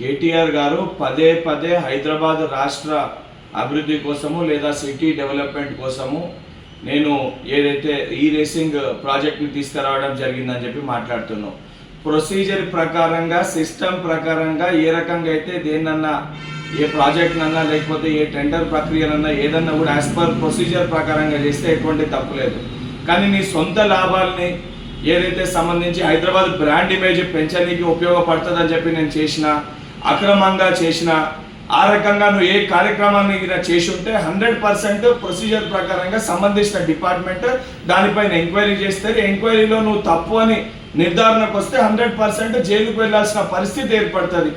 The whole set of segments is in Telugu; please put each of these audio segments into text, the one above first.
కేటీఆర్ గారు పదే పదే హైదరాబాద్ రాష్ట్ర అభివృద్ధి కోసము లేదా సిటీ డెవలప్మెంట్ కోసము నేను ఏదైతే ఈ రేసింగ్ ప్రాజెక్ట్ని తీసుకురావడం జరిగిందని చెప్పి మాట్లాడుతున్నాం. ప్రొసీజర్ ప్రకారంగా సిస్టమ్ ప్రకారంగా ఏ రకంగా అయితే దేన్నన్నా ఏ ప్రాజెక్ట్నన్నా లేకపోతే ఏ టెండర్ ప్రక్రియనన్నా ఏదన్నా కూడా యాజ్ పర్ ప్రొసీజర్ ప్రకారంగా చేస్తే ఎటువంటి తప్పు లేదు. కానీ నీ సొంత లాభాల్ని ఏదైతే సంబంధించి హైదరాబాద్ బ్రాండ్ ఇమేజ్ పెంచడానికి ఉపయోగపడుతుందని చెప్పి నేను చేసిన అక్రమంగా చేసిన ఆ రకంగా నువ్వు ఏ కార్యక్రమాన్ని ఇలా చేసి ఉంటే హండ్రెడ్ పర్సెంట్ ప్రొసీజర్ ప్రకారంగా సంబంధించిన డిపార్ట్మెంట్ దానిపైన ఎంక్వైరీ చేస్తే ఎంక్వైరీలో నువ్వు తప్పు అని నిర్ధారణకు వస్తే హండ్రెడ్ పర్సెంట్ జైలుకు వెళ్ళాల్సిన పరిస్థితి ఏర్పడుతుంది.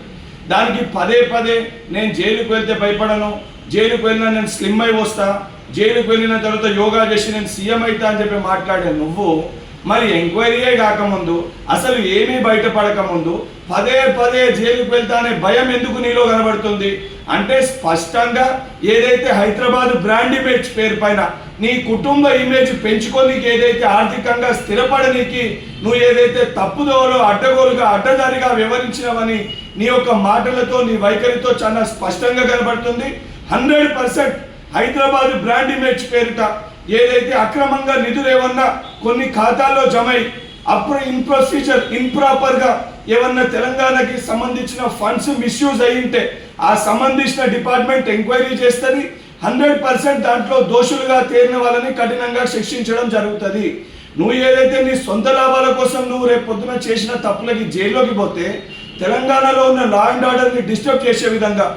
దానికి పదే పదే నేను జైలుకు వెళ్తే భయపడను జైలుకు వెళ్ళినా నేను స్లిమ్ అయి వస్తా జైలుకు వెళ్ళిన తర్వాత యోగా చేసి నేను సీఎం అవుతా అని చెప్పి మాట్లాడే నువ్వు మరి ఎంక్వైరీయే కాకముందు అసలు ఏమీ బయటపడకముందు పదే పదే జైలుకు వెళ్తా అనే భయం ఎందుకు నీలో కనబడుతుంది? అంటే స్పష్టంగా ఏదైతే హైదరాబాద్ బ్రాండ్ ఇమేజ్ పేరు పైన నీ కుటుంబ ఇమేజ్ పెంచుకోనీకి ఏదైతే ఆర్థికంగా స్థిరపడనీకి నువ్వు ఏదైతే తప్పుదోవలో అడ్డగోలుగా అడ్డదారిగా వివరించినవని నీ యొక్క మాటలతో నీ వైఖరితో చాలా స్పష్టంగా కనబడుతుంది. Hundred percent Hyderabad brand image పేరిట ఏదైతే అక్రమంగా నిధులు ఏమన్నా కొన్ని ఖాతాల్లో జమై అప్పుడు ఇన్ ఇన్ప్రాపర్గా ఏమన్నా తెలంగాణకి సంబంధించిన ఫండ్స్ మిస్యూజ్ అయ్యింటే ఆ సంబంధించిన డిపార్ట్మెంట్ ఎంక్వైరీ చేస్తుంది హండ్రెడ్ పర్సెంట్ దాంట్లో దోషులుగా తేరిన వాళ్ళని కఠినంగా శిక్షించడం జరుగుతుంది. నువ్వు ఏదైతే నీ సొంత లాభాల కోసం నువ్వు రేపు పొద్దున చేసిన తప్పులకి జైల్లోకి పోతే తెలంగాణలో ఉన్న లా అండ్ ఆర్డర్ని డిస్టర్బ్ చేసే విధంగా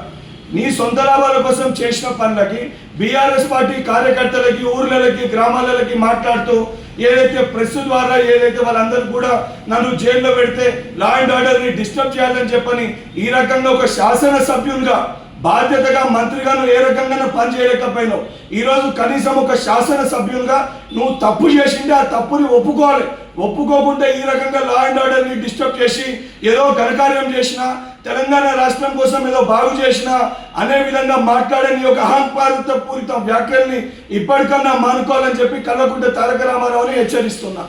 నీ సొంత లాభాల కోసం చేసిన పనులకి బీఆర్ఎస్ పార్టీ కార్యకర్తలకి ఊర్లకి గ్రామాలకి మాట్లాడుతూ ఏదైతే ప్రెస్ ద్వారా ఏదైతే వాళ్ళందరూ కూడా నన్ను జైల్లో పెడితే లా అండ్ ఆర్డర్ని డిస్టర్బ్ చేయాలని చెప్పని ఈ రకంగా ఒక శాసన సభ్యునిగా బాధ్యతగా మంత్రిగా నువ్వు ఏ రకంగా పని చేయలేకపోయినావు ఈరోజు కనీసం ఒక శాసనసభ్యులుగా నువ్వు తప్పు చేసిండే ఆ తప్పుని ఒప్పుకోవాలి. ఒప్పుకోకుండా ఈ రకంగా లా అండ్ ఆర్డర్ని డిస్టర్బ్ చేసి ఏదో ఘనకార్యం చేసిన తెలంగాణ రాష్ట్రం కోసం ఏదో బాగు చేసిన అనే విధంగా మాట్లాడని నీ యొక్క అహంకారత పూరిత వ్యాఖ్యల్ని ఇప్పటికన్నా మానుకోవాలని చెప్పి కల్లకుంట తారక రామారావుని హెచ్చరిస్తున్నా.